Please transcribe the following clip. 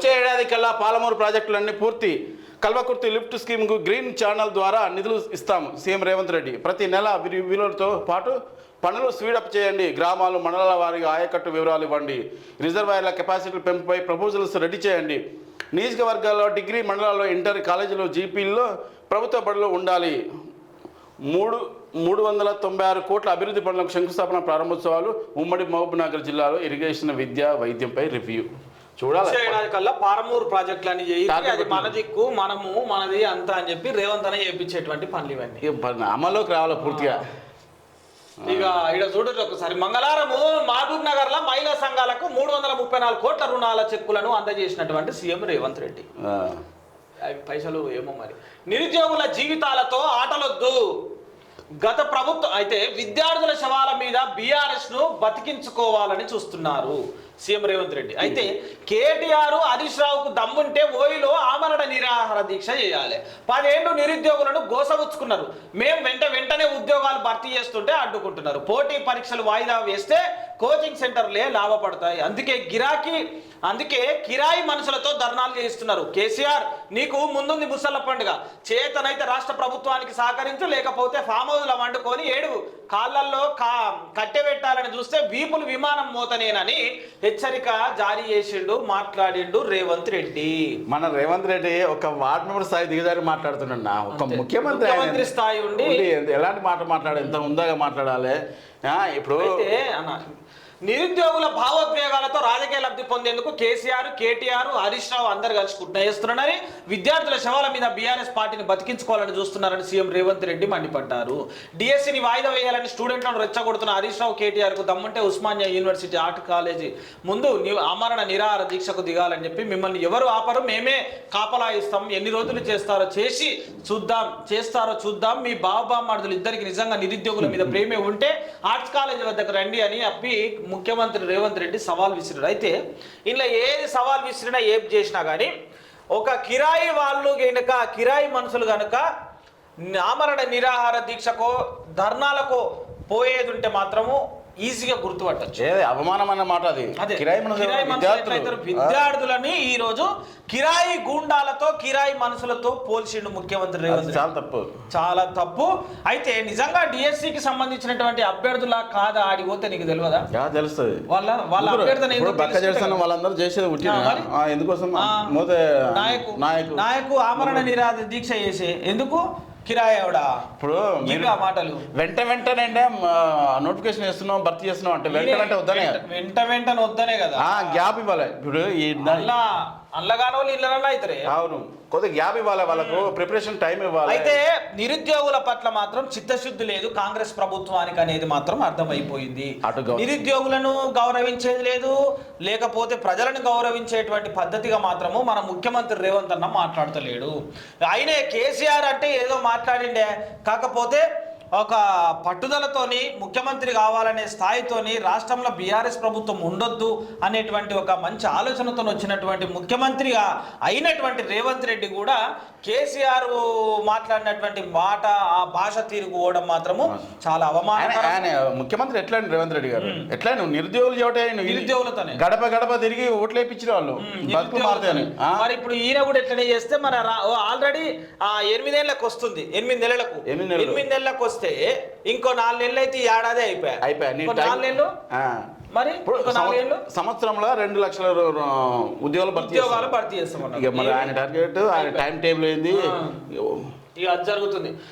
వచ్చే ఏడాది కల్లా పాలమూరు ప్రాజెక్టులన్నీ పూర్తి. కల్వకుర్తి లిఫ్ట్ స్కీమ్కు గ్రీన్ ఛానల్ ద్వారా నిధులు ఇస్తాము సీఎం రేవంత్ రెడ్డి. ప్రతి నెల విలువలతో పాటు పనులు స్పీడప్ చేయండి గ్రామాలు మండలాల వారిగా ఆయకట్టు వివరాలు ఇవ్వండి. రిజర్వాయర్ల కెపాసిటీ పెంపుపై ప్రపోజల్స్ రెడీ చేయండి. నియోజకవర్గాల్లో డిగ్రీ మండలాల్లో ఇంటర్ కాలేజీలో జీపీల్లో ప్రభుత్వ బడులు ఉండాలి. మూడు మూడు వందల తొంభై ఆరు కోట్ల అభివృద్ధి పనులకు శంకుస్థాపన ప్రారంభోత్సవాలు ఉమ్మడి మహబూబ్నగర్ జిల్లాలో ఇరిగేషన్ విద్య వైద్యంపై రివ్యూ. చూడాలి కల్లా పారమూరు ప్రాజెక్టులు అని టార్గెట్ అది మన దిక్కు మనము మనది అంతా అని చెప్పి రేవంత్ అనే చేయించేటువంటి పనులు ఇవన్నీ. అమల్లోకి రావాలి పూర్తిగా? ఇక ఇక్కడ చూడండి ఒకసారి. మంగళవారము మహబూబ్ నగర్లో మహిళా సంఘాలకు మూడు వందల ముప్పై నాలుగు కోట్ల రుణాల చెక్కులను అందజేసినటువంటి సీఎం రేవంత్ రెడ్డి. అవి పైసలు ఏమో మరి. నిరుద్యోగుల జీవితాలతో ఆటలొద్దు. గత ప్రభుత్వం అయితే విద్యార్థుల శవాల మీద బీఆర్ఎస్ను బతికించుకోవాలని చూస్తున్నారు. సీఎం రేవంత్ రెడ్డి. అయితే కేటీఆర్ హరీష్ రావుకు దమ్ముంటే ఓయిలో ఆమరణ నిరాహార దీక్ష చేయాలి. పదేళ్ళు నిరుద్యోగులను గోసగుచ్చుకున్నారు. మేము వెంట వెంటనే ఉద్యోగాలు భర్తీ చేస్తుంటే అడ్డుకుంటున్నారు. పోటీ పరీక్షలు వాయిదా వేస్తే కోచింగ్ సెంటర్లే లాభపడతాయి. అందుకే గిరాకీ అందుకే కిరాయి మనుషులతో ధర్నాలు చేయిస్తున్నారు. కేసీఆర్ నీకు ముందుంది ముసళ్ళ పండుగ. చేతనైతే రాష్ట్ర ప్రభుత్వానికి సహకరించు లేకపోతే ఫామ్ హౌస్ల వండుకొని ఏడు కాళ్ళల్లో కా కట్టెబెట్టాలని చూస్తే వీపులు విమానం మోతనేనని హెచ్చరిక జారీ చేసిండు మాట్లాడిండు రేవంత్ రెడ్డి. మన రేవంత్ రెడ్డి ఒక వార్డ్ మెంబర్ స్థాయి దిగజారి మాట్లాడుతున్నాడు ఒక. ముఖ్యమంత్రి స్థాయి ఉండి- ఎలాంటి మాట మాట్లాడాలి? ఎంత ఉందాగా మాట్లాడాలి? ఇప్పుడు నిరుద్యోగుల భావోద్వేగాలతో రాజకీయ లబ్ధి పొందేందుకు కేసీఆర్ కేటీఆర్ హరీష్ రావు అందరు కలిసి కుట్న చేస్తున్నారని విద్యార్థుల శవాల మీద బీఆర్ఎస్ పార్టీని బతికించుకోవాలని చూస్తున్నారని సీఎం రేవంత్ రెడ్డి మండిపడ్డారు. డిఎస్సిని వాయిదా వేయాలని స్టూడెంట్లను రెచ్చగొడుతున్న హరీష్ రావు కేటీఆర్కు దమ్ముంటే ఉస్మానియా యూనివర్సిటీ ఆర్ట్ కాలేజీ ముందు అమరణ ఆమరణ నిరాహార దీక్షకు దిగాలని చెప్పి మిమ్మల్ని ఎవరు ఆపరు మేమే కాపలా ఇస్తాం. ఎన్ని రోజులు చేస్తారో చేసి చూద్దాం చేస్తారో చూద్దాం. మీ బాబామార్దులు ఇద్దరికి నిజంగా నిరుద్యోగుల మీద ప్రేమే ఉంటే ఆర్ట్స్ కాలేజీ వద్దకు రండి అని అప్పి ముఖ్యమంత్రి రేవంత్ రెడ్డి సవాల్ విసిరాడు. అయితే ఇంట్లో ఏది సవాల్ విసిరినా ఏం చేసినా కానీ ఒక కిరాయి వాళ్ళు కనుక కిరాయి మనుషులు కనుక ఆమరణ నిరాహార దీక్షకో ధర్నాలకో పోయేది ఉంటే మాత్రము ఈజీగా గుర్తుపట్టచ్చు. అవమానం అన్న మాట అది. విద్యార్థులని ఈ రోజు కిరాయి గూండాలతో కిరాయి మనుషులతో పోల్చిండు ముఖ్యమంత్రి రేవంత్. చాలా తప్పు. చాలా తప్పు. అయితే నిజంగా DSC కి సంబంధించినటువంటి అభ్యర్థులా కాదా ఆడిపోతే నీకు తెలియదా తెలుస్తుంది. వాళ్ళ వాళ్ళ అభ్యర్థన పక్క చేస్తున్న. వాళ్ళందరూ చేసేది? ఎందుకోసం? నాయకు. నాయకు ఆమరణ నిరాధ దీక్ష చేసే. ఎందుకు? కిరాయి ఆవిడ. ఇప్పుడు మీరు మాటలు. వెంట వెంటనే నోటిఫికేషన్ చేస్తున్నాం భర్తీ చేస్తున్నాం అంటే వెంట వెంట వద్దనే వెంట- వెంట వెంటనే వద్దనే కదా. ఆ గ్యాప్ ఇవ్వాలి. ఇప్పుడు అల్లగానో ఇళ్ళనన్నా అవుతారే అవును. కొద్దిగా గ్యాప్ ఇవ్వాలి వాళ్ళకు ప్రిపరేషన్ టైం ఇవ్వాలి. అయితే నిరుద్యోగుల పట్ల మాత్రం చిత్తశుద్ధి లేదు కాంగ్రెస్ ప్రభుత్వానికి అనేది మాత్రం అర్థమైపోయింది. నిరుద్యోగులను గౌరవించేది లేదు లేకపోతే ప్రజలను గౌరవించేటువంటి పద్ధతిగా మాత్రము మన ముఖ్యమంత్రి రేవంత్ అన్న మాట్లాడతలేడు. ఆయనే కేసీఆర్ అంటే ఏదో మాట్లాడిండే. కాకపోతే ఒక పట్టుదలతోని ముఖ్యమంత్రి కావాలనే స్థాయితోని రాష్ట్రంలో బీఆర్ఎస్ ప్రభుత్వం ఉండొద్దు అనేటువంటి ఒక మంచి ఆలోచనతో వచ్చినటువంటి ముఖ్యమంత్రిగా అయినటువంటి రేవంత్ రెడ్డి కూడా కేసీఆర్ మాట్లాడినటువంటి మాట ఆ భాష తీరు పోవడం మాత్రము చాలా ఆయన ముఖ్యమంత్రి ఎట్లా రేవంత్ రెడ్డి గారు? ఎట్లా నువ్వు నిరుద్యోగులు నువ్వు నిరుద్యోగులతోనే. గడప గడప తిరిగి ఓట్లు వేయించిన వాళ్ళు? మరి ఇప్పుడు ఈయన కూడా ఎట్లనే చేస్తే మన ఆల్రెడీ ఆ ఎనిమిదేళ్ళకు వస్తుంది. ఎనిమిది నెలలకు. ఎనిమిది నెలలు. ఎనిమిది నెలలకు వస్తే ఇంకో నాలుగు నెలలు అయితే ఈ ఏడాది అయిపోయాయి. అయిపోయా నీ ఇంకో టైం- నాలుగు నెలలు. మరి సంవత్సరంలో రెండు లక్షల ఉద్యోగాలు భర్తీ ఉద్యోగాలు. భర్తీ మరి ఆయన టార్గెట్ ఆయన టైం టేబుల్ ఏంది? ఇక అది జరుగుతుంది.